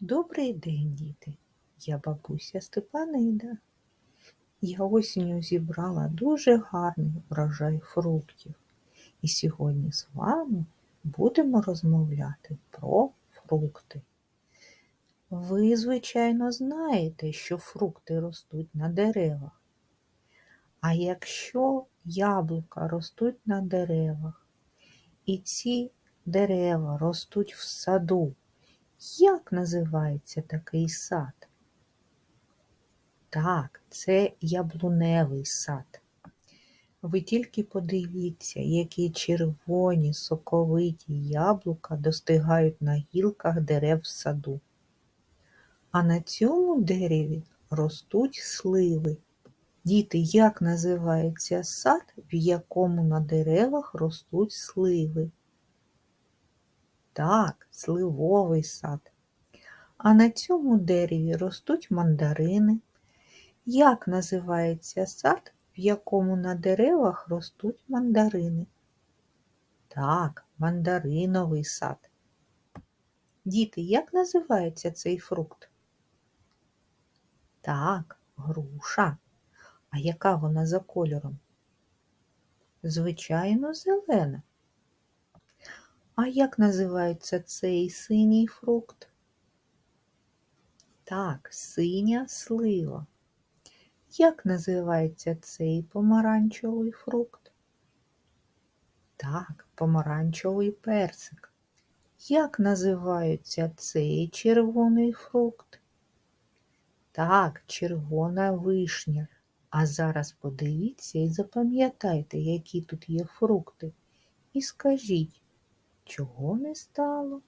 Добрий день, діти. Я бабуся Степанида. Я осінню зібрала дуже гарний врожай фруктів. І сьогодні з вами будемо розмовляти про фрукти. Ви, звичайно, знаєте, що фрукти ростуть на деревах. А якщо яблука ростуть на деревах, і ці дерева ростуть в саду, як називається такий сад? Так, це яблуневий сад. Ви тільки подивіться, які червоні соковиті яблука достигають на гілках дерев в саду. А на цьому дереві ростуть сливи. Діти, як називається сад, в якому на деревах ростуть сливи? Так, сливовий сад. А на цьому дереві ростуть мандарини. Як називається сад, в якому на деревах ростуть мандарини? Так, мандариновий сад. Діти, як називається цей фрукт? Так, груша. А яка вона за кольором? Звичайно, зелена. А як називається цей синій фрукт? Так, синя слива. Як називається цей помаранчевий фрукт? Так, помаранчевий персик. Як називається цей червоний фрукт? Так, червона вишня. А зараз подивіться і запам'ятайте, які тут є фрукти. І скажіть, чого не стало?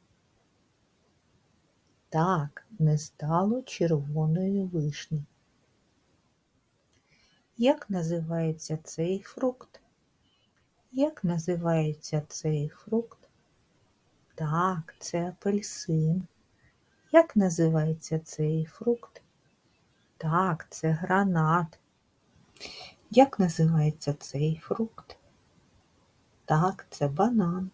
Так, не стало червоної вишні. Як називається цей фрукт? Як називається цей фрукт? Так, це апельсин. Як називається цей фрукт? Так, це гранат. Як називається цей фрукт? Так, це банан.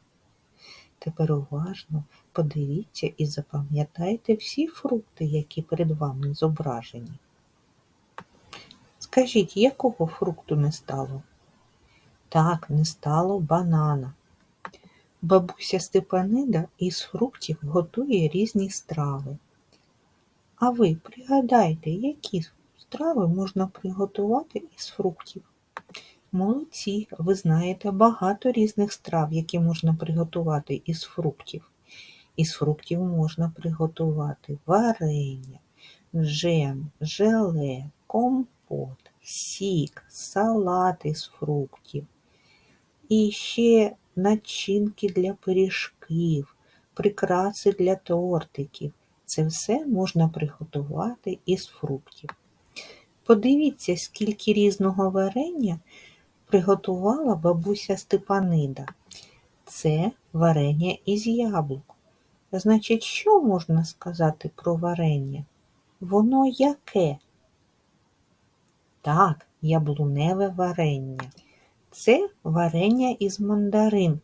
Тепер уважно подивіться і запам'ятайте всі фрукти, які перед вами зображені. Скажіть, якого фрукту не стало? Так, не стало банана. Бабуся Степанида із фруктів готує різні страви. А ви пригадайте, які страви можна приготувати із фруктів? Молодці, ви знаєте багато різних страв, які можна приготувати із фруктів. Із фруктів можна приготувати варення, джем, желе, компот, сік, салат із фруктів. І ще начинки для пиріжків, прикраси для тортиків. Це все можна приготувати із фруктів. Подивіться, скільки різного варення приготувала бабуся Степанида. Це варення із яблук. Значить, що можна сказати про варення? Воно яке? Так, яблуневе варення. Це варення із мандарин.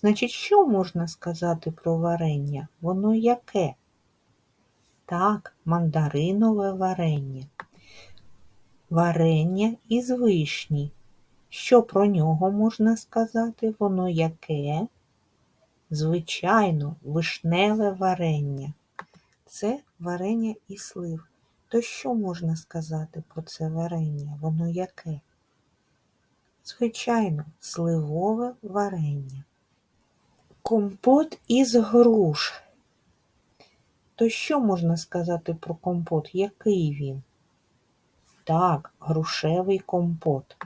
Значить, що можна сказати про варення? Воно яке? Так, мандаринове варення. Варення із вишні. Що про нього можна сказати? Воно яке? Звичайно, вишневе варення. Це варення і слив. То що можна сказати про це варення? Воно яке? Звичайно, сливове варення. Компот із груш. То що можна сказати про компот? Який він? Так, грушевий компот.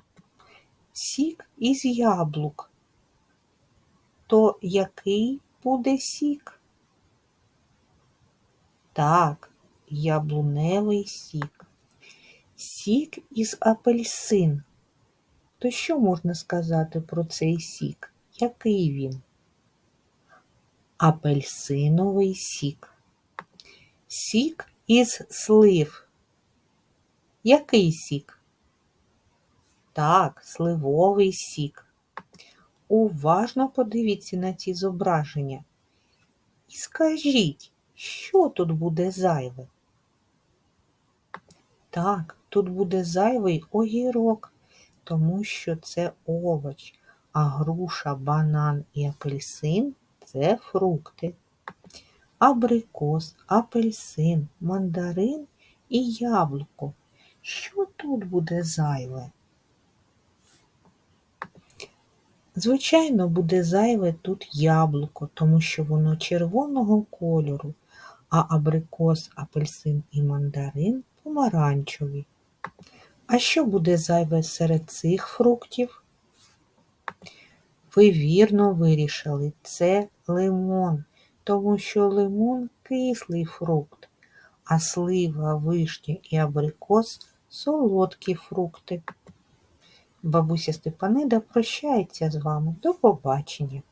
Сік із яблук. То який буде сік? Так, яблуневий сік. Сік із апельсин. То що можна сказати про цей сік? Який він? Апельсиновий сік. Сік із слив. Який сік? Так, сливовий сік. уважно подивіться на ці зображення і скажіть, що тут буде зайве? Так, тут буде зайвий огірок, тому що це овоч, а груша, банан і апельсин це фрукти. Абрикос, апельсин, мандарин і яблуко. Що тут буде зайве? Звичайно, буде зайве тут яблуко, тому що воно червоного кольору, а абрикос, апельсин і мандарин помаранчеві. А що буде зайве серед цих фруктів? Ви вірно вирішили, це лимон, тому що лимон кислий фрукт, а слива, вишня і абрикос солодкі фрукти. Бабуся Степанида прощається з вами. До побачення.